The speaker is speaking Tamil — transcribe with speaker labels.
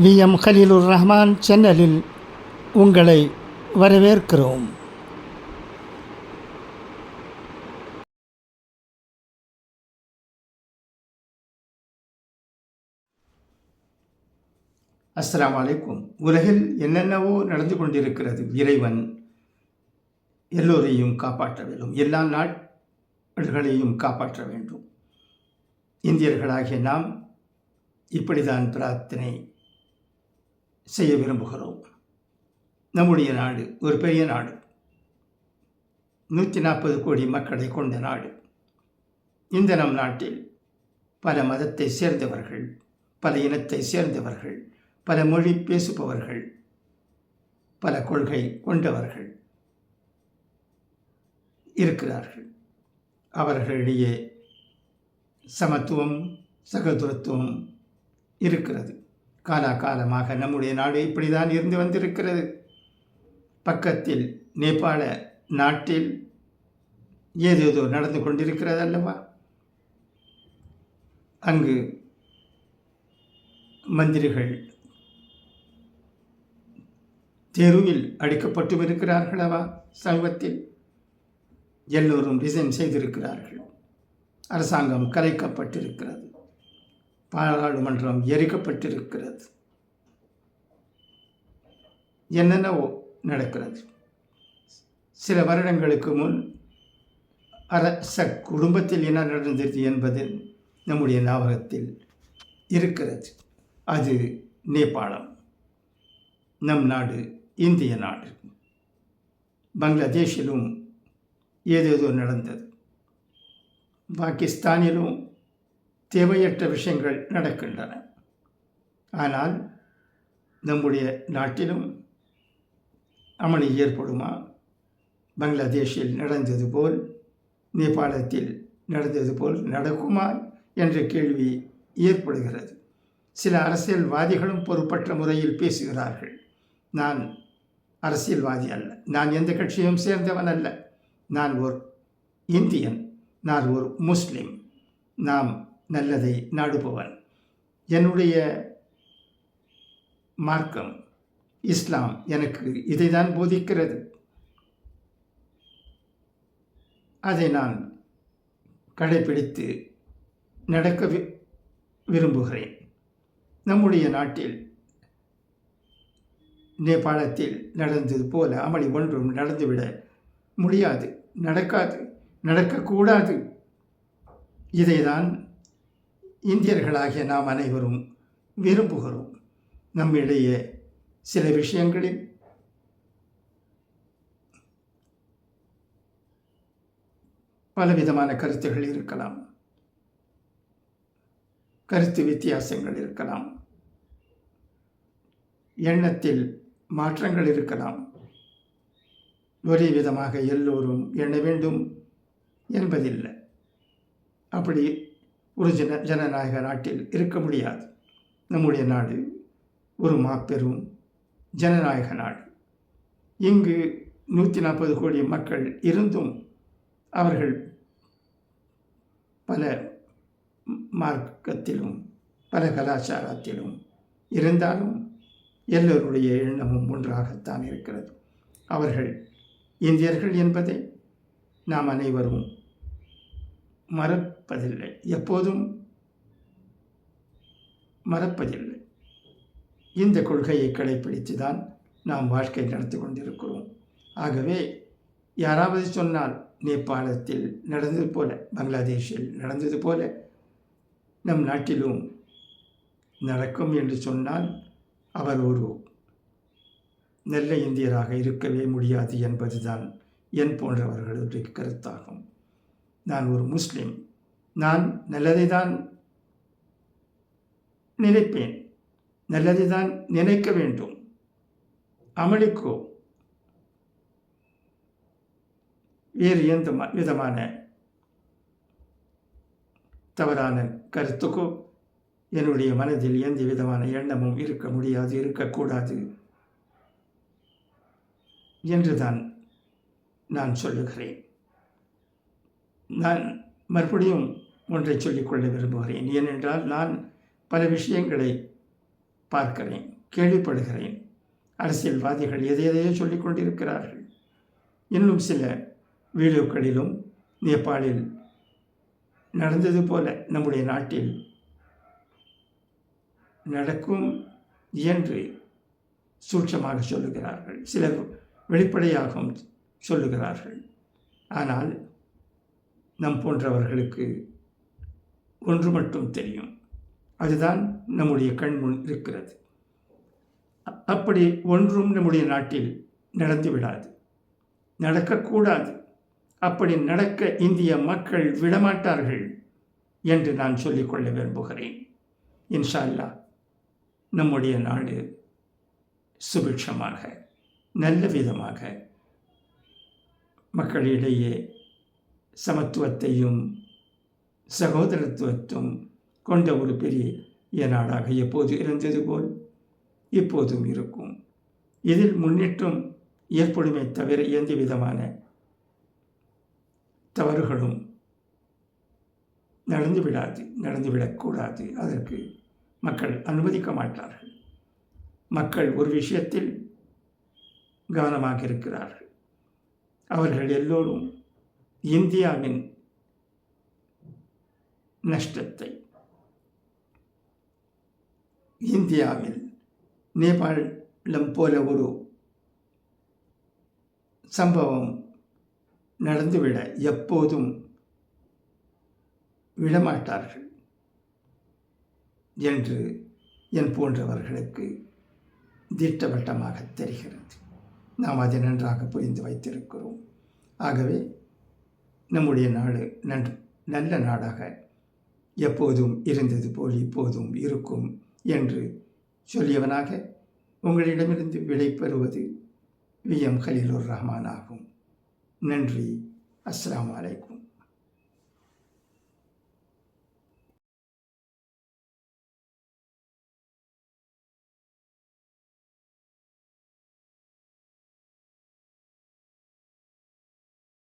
Speaker 1: வி. எம். ஹலீலுர் ரஹ்மான் சேனலில் உங்களை வரவேற்கிறோம். அஸ்லாம் அலைக்கும். உலகில் என்னென்னவோ நடந்து கொண்டிருக்கிறது. இறைவன் எல்லோரையும் காப்பாற்ற வேண்டும். எல்லா நாடுகளையும் காப்பாற்ற வேண்டும். இந்தியர்களாகிய நாம் இப்படிதான் பிரார்த்தனை செய்ய விரும்புகிறோம். நம்முடைய நாடு ஒரு பெரிய நாடு. நூற்றி நாற்பது கோடி மக்களை கொண்ட நாடு. இந்த நம் நாட்டில் பல மதத்தை சேர்ந்தவர்கள் பல இனத்தை சேர்ந்தவர்கள் பல மொழி பேசுபவர்கள் பல கொள்கை கொண்டவர்கள் இருக்கிறார்கள். அவர்களிடையே சமத்துவம் சகோதரத்துவம் இருக்கிறது. காலாகாலமாக நம்முடைய நாடு இப்படிதான் இருந்து வந்திருக்கிறது. பக்கத்தில் நேபாள நாட்டில் ஏதேதோ நடந்து கொண்டிருக்கிறது அல்லவா? அங்கு மந்திரிகள் தெருவில் அடிக்கப்பட்டும் இருக்கிறார்களவா சமீபத்தில்? எல்லோரும் டிசைன் செய்திருக்கிறார்கள். அரசாங்கம் கலைக்கப்பட்டிருக்கிறது. பாராளுமன்றம் எரிக்கப்பட்டிருக்கிறது. என்னென்னவோ நடக்கிறது? சில வருடங்களுக்கு முன் அரச குடும்பத்தில் என்ன நடந்தது என்பது நம்முடைய ஞாபகத்தில் இருக்கிறது. அது நேபாளம் நம் நாடு இந்திய நாடு. பங்களாதேஷிலும் ஏதேதோ நடந்தது. பாகிஸ்தானிலும் தேவையற்ற விஷயங்கள் நடக்கின்றன. ஆனால் நம்முடைய நாட்டிலும் அமளி ஏற்படுமா? பங்களாதேஷில் நடந்தது போல் நேபாளத்தில் நடந்தது போல் நடக்குமா? என்ற கேள்வி ஏற்படுகிறது. சில அரசியல்வாதிகளும் பொறுப்பற்ற முறையில் பேசுகிறார்கள். நான் அரசியல்வாதி அல்ல. நான் எந்த கட்சியும் சேர்ந்தவன் அல்ல. நான் ஒரு இந்தியன். நான் ஒரு முஸ்லீம். நாம் நல்லதை நாடுபவன். என்னுடைய மார்க்கம் இஸ்லாம் எனக்கு இதை தான் போதிக்கிறது. அதை நான் கடைபிடித்து நடக்க வி விரும்புகிறேன். நம்முடைய நாட்டில் நேபாளத்தில் நடந்தது போல அமளி ஒன்றும் நடந்துவிட முடியாது. நடக்காது. நடக்கக்கூடாது. இதைதான் இந்தியர்களாகிய நாம் அனைவரும் விரும்புகிறோம் நம்மிடையே சில விஷயங்களில். பலவிதமான கருத்துகள் இருக்கலாம். கருத்து வித்தியாசங்கள் இருக்கலாம். எண்ணத்தில் மாற்றங்கள் இருக்கலாம். ஒரே விதமாக எல்லோரும் எண்ண வேண்டும் என்பதில்லை. அப்படி ஒரு ஜன ஜனநாயக நாட்டில் இருக்க முடியாது. நம்முடைய நாடு ஒரு மாபெரும் ஜனநாயக நாடு. இங்கு நூற்றி நாற்பது கோடி மக்கள் இருந்தும் அவர்கள் பல மார்க்கத்திலும் பல கலாச்சாரத்திலும் இருந்தாலும் எல்லோருடைய எண்ணமும் ஒன்றாகத்தான் இருக்கிறது. அவர்கள் இந்தியர்கள் என்பதை நாம் அனைவரும் மறப்பதில்லை. எப்போதும் மறப்பதில்லை. இந்த கொள்கையை கடைப்பிடித்து தான் நாம் வாழ்க்கை நடத்தி கொண்டிருக்கிறோம். ஆகவே யாராவது சொன்னால் நேபாளத்தில் நடந்தது போல பங்களாதேஷில் நடந்தது போல நம் நாட்டிலும் நடக்கும் என்று சொன்னால் அவர் ஒரு நல்ல இந்தியராக இருக்கவே முடியாது என்பதுதான் என் போன்றவர்களுடைய கருத்தாகும். நான் ஒரு முஸ்லீம். நான் நல்லதை தான் நினைப்பேன். நல்லதை தான் நினைக்க வேண்டும். அமளிக்கோ வேறு எந்த விதமான தவறான கருத்துக்கோ என்னுடைய மனதில் எந்த விதமான எண்ணமும் இருக்க முடியாது இருக்கக்கூடாது என்றுதான் நான் சொல்லுகிறேன். நான் மறுபடியும் ஒன்றை சொல்லிக்கொள்ள விரும்புகிறேன். ஏனென்றால் நான் பல விஷயங்களை பார்க்கிறேன் கேள்விப்படுகிறேன். அரசியல்வாதிகள் எதை எதையோ சொல்லிக் கொண்டிருக்கிறார்கள். இன்னும் சில வீடியோக்களிலும் நேபாளில் நடந்தது போல நம்முடைய நாட்டில் நடக்கும் என்று சூட்சமாக சொல்லுகிறார்கள். சிலர் வெளிப்படையாகவும் சொல்லுகிறார்கள். ஆனால் நம் போன்றவர்களுக்கு ஒன்று மட்டும் தெரியும். அதுதான் நம்முடைய கண்முன் இருக்கிறது. அப்படி ஒன்றும் நம்முடைய நாட்டில் நடந்து விடாது. நடக்கக்கூடாது. அப்படி நடக்க இந்திய மக்கள் விடமாட்டார்கள் என்று நான் சொல்லிக்கொள்ள விரும்புகிறேன். இன்ஷா அல்லாஹ் நம்முடைய நாடு சுபிட்சமாக நல்ல விதமாக மக்களிடையே சமத்துவத்தையும் சகோதரத்துவத்தும் கொண்ட ஒரு பெரிய நாடாக எப்போது இருந்தது போல் இப்போதும் இருக்கும். இதில் முன்னேற்றம் ஏற்படுமே தவிர எந்த விதமான தவறுகளும் நடந்துவிடாது நடந்துவிடக்கூடாது அதற்கு மக்கள் அனுமதிக்க மாட்டார்கள். மக்கள் ஒரு விஷயத்தில் கவனமாக இருக்கிறார்கள். அவர்கள் எல்லோரும் இந்தியாவின் நஷ்டத்தை. இந்தியாவில் நேபாளம் போல ஒரு சம்பவம் நடந்துவிட எப்போதும் விடமாட்டார்கள் என்று என் போன்றவர்களுக்கு திட்டவட்டமாக தெரிகிறது. நாம் அதை நன்றாக புரிந்து வைத்திருக்கிறோம். ஆகவே நம்முடைய நாடு நன் நல்ல நாடாக எப்போதும் இருந்தது போல் இப்போதும் இருக்கும் என்று சொல்லியவனாக உங்களிடமிருந்து விடை பெறுவது வி. எம். ஹலீலுர் ரஹ்மான் ஆகும். நன்றி. அஸ்லாம் அலைக்கும்.